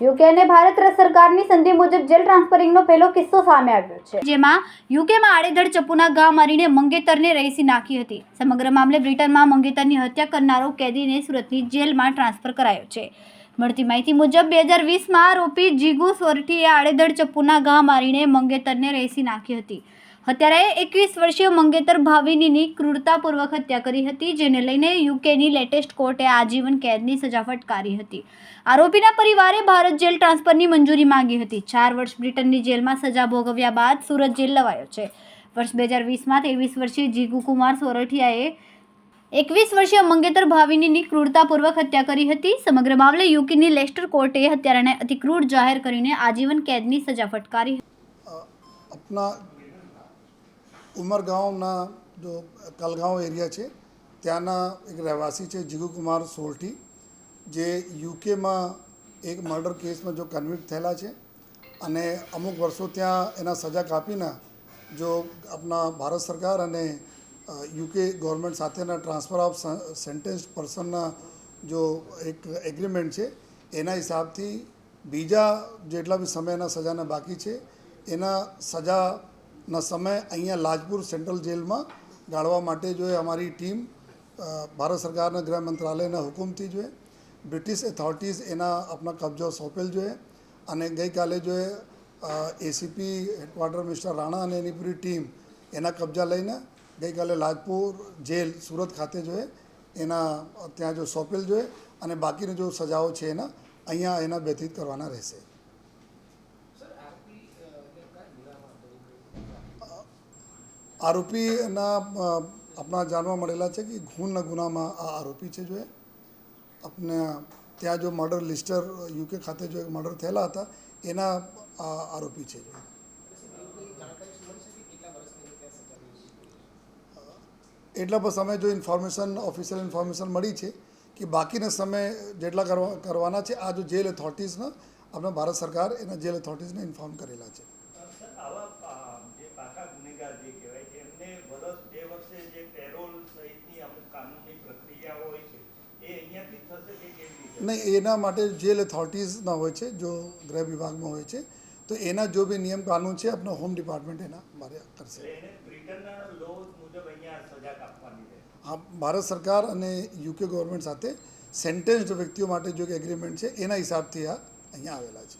UK અને ભારત સરકારની સંધિ મુજબ જેલ ટ્રાન્સફરિંગનો પહેલો કિસ્સો સામે આવ્યો છે. જેમાં યુકેમાં આડેધડ ચપ્પુના ઘા મારીને મંગેતરને રહીસી નાખી હતી. સમગ્ર મામલે બ્રિટનમાં મંગેતરની હત્યા કરનારો કેદીને સુરતની જેલમાં ટ્રાન્સફર કરાયો છે. મળતી માહિતી મુજબ બે હજાર વીસમાં આરોપી જીગુ સોરઠીએ આડેધડ ચપ્પુના ઘા મારીને મંગેતરને રહીસી નાખી હતી. હત્યારાએ એકવીસ વર્ષીય મંગેતર ભાવિનીની ક્રૂરતાપૂર્વક હત્યા કરી હતી જેને લઈને યુકેની લેટેસ્ટ કોર્ટે આજીવન કેદની સજા ફટકારી હતી આરોપીના પરિવારે ભારત જેલ ટ્રાન્સફરની મંજૂરી માંગી હતી ચાર વર્ષ બ્રિટનની જેલમાં સજા ભોગવ્યા બાદ સુરત જેલ લવાયો છે વર્ષ બે હજાર વીસમાં ત્રેવીસ વર્ષીય જીગુ કુમાર સોરઠિયાએ એકવીસ વર્ષીય મંગેતર ભાવિનીની ક્રૂરતાપૂર્વક હત્યા કરી હતી સમગ્ર મામલે યુકેની લેસ્ટર કોર્ટે હત્યારાને અતિક્રૂર જાહેર કરીને આજીવન કેદની સજા ફટકારી હતી. ઉમરગાંવના જો કલગાંવ એરિયા છે, ત્યાંના એક રહેવાસી છે જીગુકુમાર સોલઠી, જે યુકેમાં એક મર્ડર કેસમાં જો કન્વિક્ટ થયેલા છે અને અમુક વર્ષો ત્યાં એના સજા કાપીને જો આપણા ભારત સરકાર અને યુકે ગવર્મેન્ટ સાથેના ટ્રાન્સફર ઓફ સેન્ટેન્સ પર્સનના જો એક એગ્રીમેન્ટ છે, એના હિસાબથી બીજા જેટલા બી સમયના સજાના બાકી છે, એના સજા સજાના સમય અહીંયા લાજપુર સેન્ટ્રલ જેલમાં ગાળવા માટે જો એ અમારી ટીમ ભારત સરકારના ગૃહ મંત્રાલયના હુકુમથી જોઈએ બ્રિટિશ એથોરિટીઝ એના આપણા કબજો સોંપેલ જોઈએ અને ગઈકાલે જો એ એસીપી હેડક્વાર્ટર મિસ્ટર રાણા અને એની પૂરી ટીમ એના કબજા લઈને ગઈકાલે લાજપુર જેલ સુરત ખાતે જોઈએ એના ત્યાં જો સોંપેલ જોઈએ અને બાકીની જો સજાઓ છે એના, અહીંયા એના વ્યતીત કરવાના રહેશે. આરોપીના આપણા જાણવા મળેલા છે કે ખૂનના ગુનામાં આ આરોપી છે જો એ. આપને ત્યાં જો મર્ડર લિસ્ટર, યુકે ખાતે જો મર્ડર થયેલા હતા, એના આ આરોપી છે એટલા પર સમય જો ઇન્ફોર્મેશન, ઓફિશિયલ ઇન્ફોર્મેશન મળી છે કે બાકીના સમય જેટલા કરવા, કરવાના છે, આ જો જેલ ઓથોરિટીઝના આપણે ભારત સરકાર એના જેલ ઓથોરિટીઝને ઇન્ફોર્મ કરેલા છે સર આવા આ, જે પાકા ગુનેગાર જે કહેવાય છે એમને વર્ષ બે વર્ષે જે પેરોલ સહિતની અમુક કાનૂની પ્રક્રિયાઓ હોય છે એ અહીંયાથી જ થશે કે કેવી રીતે નહીં એના માટે જેલ અથોરિટીઝના હોય છે જો ગૃહ વિભાગમાં હોય છે તો એના જો બી નિયમ કાનૂન છે આપણો હોમ ડિપાર્ટમેન્ટ એના મારે કરશે. આ ભારત સરકાર અને યુકે ગવર્મેન્ટ સાથે સેન્ટેન્સ્ડ વ્યક્તિઓ માટે જો કે એગ્રીમેન્ટ છે એના હિસાબથી આ અહીંયા આવેલા છે.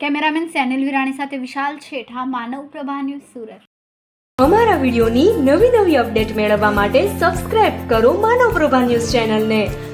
કેમેરામેન સેનિલ વિરાણી સાથે વિશાલ છેઠા માનવ પ્રભા ન્યૂઝ સુરત. અમારા વિડીયોની નવી નવી અપડેટ મેળવવા માટે સબસ્ક્રાઇબ કરો માનવ પ્રભા ન્યૂઝ ચેનલને.